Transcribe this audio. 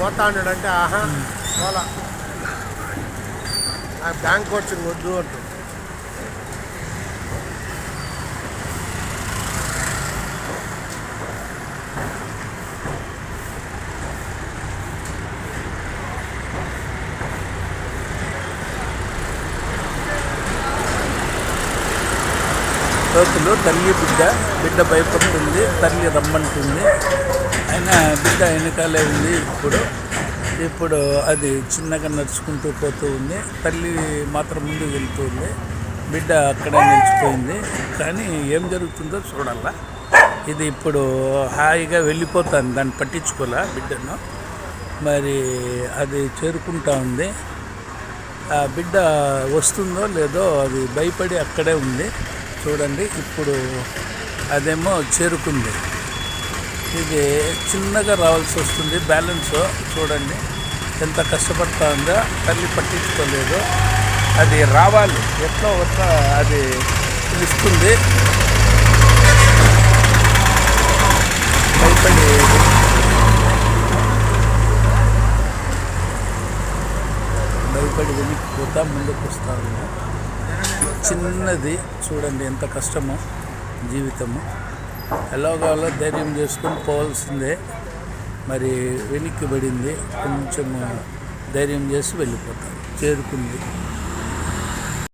పోతా ఉన్నాడంటే ఆహా పోలా. ఆ బ్యాంక్ కోచింగ్ వద్దు అంటు. తల్లి బిడ్డ బిడ్డ భయపడుతుంది తల్లి రమ్మంటుంది. అయినా బిడ్డ వెనకాలే ఉంది ఇప్పుడు. ఇప్పుడు అది చిన్నగా నడుచుకుంటూ పోతూ ఉంది. తల్లి మాత్రం ముందు వెళ్తుంది బిడ్డ అక్కడే నిలిచిపోయింది. కానీ ఏం జరుగుతుందో చూడాలా. ఇది ఇప్పుడు హాయిగా వెళ్ళిపోతాను. దాన్ని పట్టించుకోలే బిడ్డను. మరి అది చేరుకుంటా ఉంది. ఆ బిడ్డ వస్తుందో లేదో అది భయపడి అక్కడే ఉంది. చూడండి ఇప్పుడు అదేమో చేరుకుంది. ఇది చిన్నగా రావాల్సి వస్తుంది. బ్యాలెన్స్ చూడండి. ఎంత కష్టపడతా ఉందో తల్లి పట్టించుకోలేదు. అది రావాలి. ఎట్లా ఒక అది ఇస్తుంది భయపడి భయపడి వెనక్కి పోతా ముందుకు వస్తా చిన్నది చూడండి ఎంత కష్టమో జీవితము. ఎలాగోలా ధైర్యం చేసుకొని పోవాల్సిందే. మరి వెనక్కి పడింది. కొంచెము ధైర్యం చేసి వెళ్ళిపోతాం. చేరుకుంది.